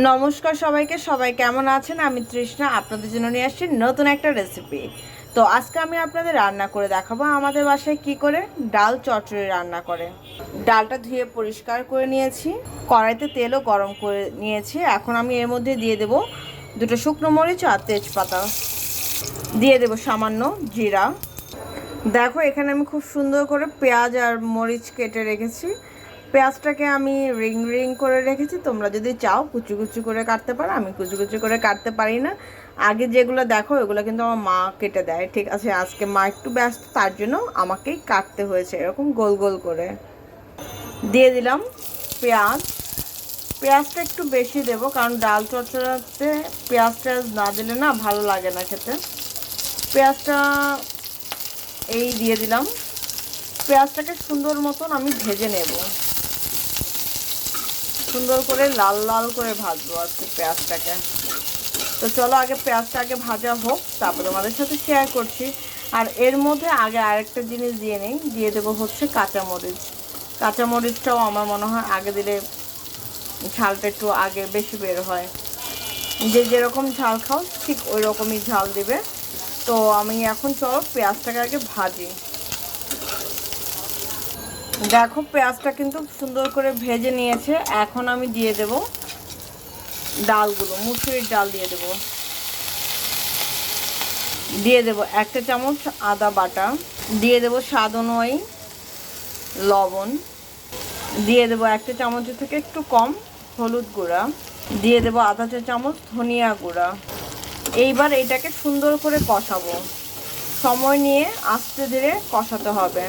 নমস্কার সবাইকে, সবাই কেমন আছেন? আমি তৃষ্ণা, আপনাদের জন্য নিয়ে আসছি নতুন একটা রেসিপি তো আজকে আমি আপনাদের রান্না করে দেখাবো। আমাদের বাসায় কি করে? ডাল চচ্চড়ি রান্না করে। ডালটা ধুয়ে পরিষ্কার করে নিয়েছি। কড়াইতে তেলও গরম করে নিয়েছি। এখন আমি এর মধ্যে দিয়ে দেব দুটো শুকনো মরিচ আর তেজপাতা। দিয়ে দেব সামান্য জিরা। দেখো, এখানে আমি খুব সুন্দর করে পেঁয়াজ আর মরিচ কেটে রেখেছি। পেঁয়াজটাকে আমি রিং রিং করে রেখেছি। তোমরা যদি চাও কুচু কুচু করে কাটতে পারো, আমি কুচু কুচু করে কাটতে পারি না। আগে যেগুলো দেখো, ওগুলো কিন্তু আমার মা কেটে দেয়। ঠিক আছে, আজকে মা একটু ব্যস্ত, তার জন্য আমাকেই কাটতে হয়েছে এরকম গোল গোল করে। দিয়ে দিলাম পেঁয়াজ। পেঁয়াজটা একটু বেশি দেবো, কারণ ডাল চচ্চড়াতে পেঁয়াজ টেয়াজ না দিলে না ভালো লাগে না খেতে। পেঁয়াজটা এই দিয়ে দিলাম। পেঁয়াজটাকে সুন্দর মতন আমি ভেজে নেব। সুন্দর করে লাল লাল করে ভাজবো আজকে পেঁয়াজটাকে। তো চলো আগে পেঁয়াজটা আগে ভাজা হোক, তারপর তোমাদের সাথে শেয়ার করছি। আর এর মধ্যে আগে আরেকটা জিনিস দিয়ে নেই, দিয়ে দেবো হচ্ছে কাঁচামরিচ। কাঁচামরিচটাও আমার মনে হয় আগে দিলে ঝালটা একটু আগে বেশি বের হয়। যে যেরকম ঝাল খাও, ঠিক ওই রকমই ঝাল দিবে। তো আমি এখন চলো পেঁয়াজটাকে আগে ভাজি। দেখো, পেঁয়াজটা কিন্তু সুন্দর করে ভেজে নিয়েছে। এখন আমি দিয়ে দেব ডালগুলো, মুসুরির ডাল দিয়ে দেব। দিয়ে দেব একটা চামচ আদা বাটা, দিয়ে দেব স্বাদ অনুযায়ী লবণ, দিয়ে দেব একটা চামচের থেকে একটু কম হলুদ গুঁড়া, দিয়ে দেব আধা চা চামচ ধনিয়া গুঁড়া। এইবার এটাকে সুন্দর করে কষাবো। সময় নিয়ে আস্তে ধীরে কষাতে হবে।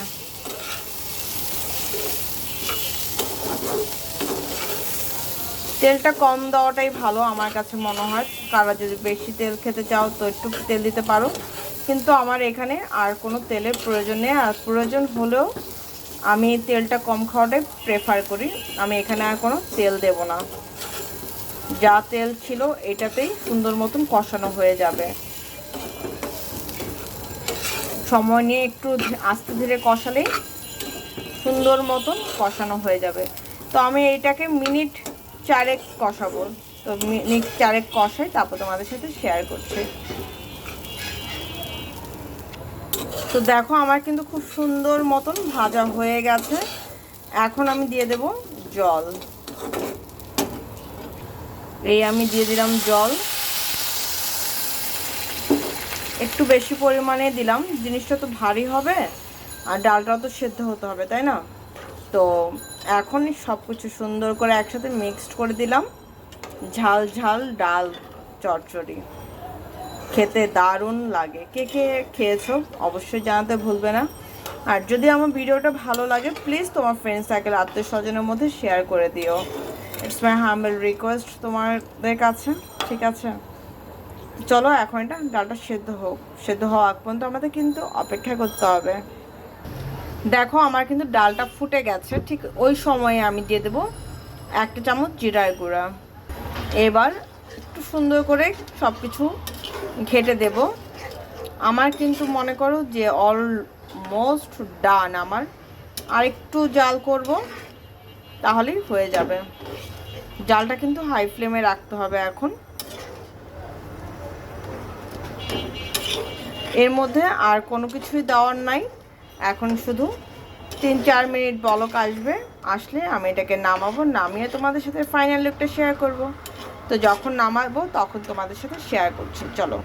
তেলটা কম দেওয়াটাই ভালো আমার কাছে মনে হয়। কারা যদি বেশি তেল খেতে চাও তো একটু তেল দিতে পারো। কিন্তু আমার এখানে আর কোনো তেলের প্রয়োজন নেই। আর প্রয়োজন হলেও আমি তেলটা কম খাওয়াটাই প্রেফার করি। আমি এখানে আর কোনো তেল দেব না। যা তেল ছিল এটাতেই সুন্দর মতন কষানো হয়ে যাবে। সময় নিয়ে একটু আস্তে ধীরে কষালেই সুন্দর মতন কষানো হয়ে যাবে। তো আমি এইটাকে মিনিট চারেক কষাবো। তো মিনিট চারেক কষাই তারপর তোমাদের সাথে শেয়ার করছি। তো দেখো আমার কিন্তু খুব সুন্দর মতন ভাজা হয়ে গেছে। এখন আমি দিয়ে দেব জল। এই আমি দিয়ে দিলাম জল। একটু বেশি পরিমাণে দিলাম। জিনিসটা তো ভারী হবে আর ডালটাও তো সেদ্ধ হতে হবে, তাই না? তো এখনই সব কিছু সুন্দর করে একসাথে মিক্সড করে দিলাম। ঝাল ঝাল, ডাল, চচ্চড়ি। খেতে দারুণ লাগে। কে কে খেয়েছো অবশ্যই জানাতে ভুলবে না। আর যদি আমার ভিডিওটা ভালো লাগে প্লিজ তোমার ফ্রেন্ড সার্কেল আত্মীয় স্বজনের মধ্যে শেয়ার করে দিও। ইটস মাই হাম্বেল রিকোয়েস্ট তোমাদের কাছে, ঠিক আছে? চলো, এখন এটা ডালটা সেদ্ধ হোক। সেদ্ধ হওয়া আগ পর্যন্ত আমাদের কিন্তু অপেক্ষা করতে হবে। দেখো, আমার কিন্তু ডালটা ফুটে গেছে। ঠিক ওই সময়ে আমি দিয়ে দেবো একটা চামচ জিরার গুঁড়া। এবার একটু সুন্দর করে সব কিছু ঘেটে দেব। আমার কিন্তু মনে করো যে অলমোস্ট ডান আমার। আর একটু জাল করব, তাহলেই হয়ে যাবে। জালটা কিন্তু হাই ফ্লেমে রাখতে হবে এখন। এর মধ্যে আর কোনো কিছুই দেওয়ার নাই। এখন শুধু তিন, চার মিনিট বলক আসবে। আসলে আমি এটাকে নামাবো, নামিয়ে তোমাদের সাথে ফাইনাল লুকটা শেয়ার করব। তো যখন নামাবো, তখন তোমাদের সাথে শেয়ার করছি। চলো।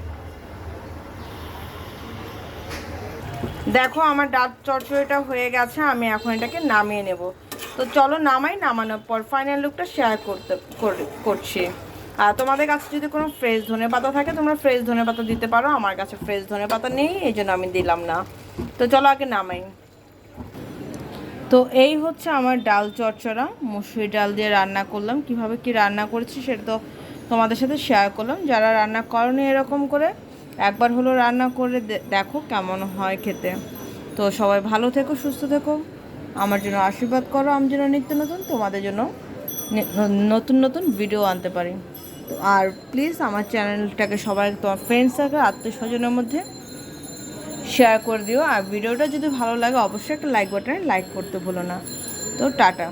দেখো আমার ডাব চচ্চড়িটা হয়ে গেছে, আমি এখন এটাকে নামিয়ে নেব। তো চলো নামাই, নামানোর পর ফাইনাল লুকটা শেয়ার করতে করছি। আর তোমাদের কাছে যদি কোনো ফ্রেশ ধনে পাতা থাকে, তোমরা ফ্রেশ ধনে পাতা দিতে পারো। আমার কাছে ফ্রেশ ধনে পাতা নেই, এই জন্য আমি দিলাম না। তো চলো আগে নামাই। তো এই হচ্ছে আমার ডাল চচ্চড়া। মুসুরি ডাল দিয়ে রান্না করলাম। কীভাবে কি রান্না করেছি সেটা তো তোমাদের সাথে শেয়ার করলাম। যারা রান্না করনি এরকম করে, একবার হলো রান্না করে দেখো কেমন হয় খেতে। তো সবাই ভালো থেকো, সুস্থ থেকো। আমার জন্য আশীর্বাদ করো। আমি যেন নিত্য নতুন, তোমাদের জন্য নতুন নতুন ভিডিও আনতে পারি। তো আর প্লিজ আমার চ্যানেলটাকে সবাই তোমার ফ্রেন্ডস থাকে আত্মীয় স্বজনের মধ্যে। শেয়ার করে দিও। আর ভিডিওটা যদি ভালো লাগে, অবশ্যই একটা লাইক বাটনে লাইক করতে ভুলো না। তো টাটা।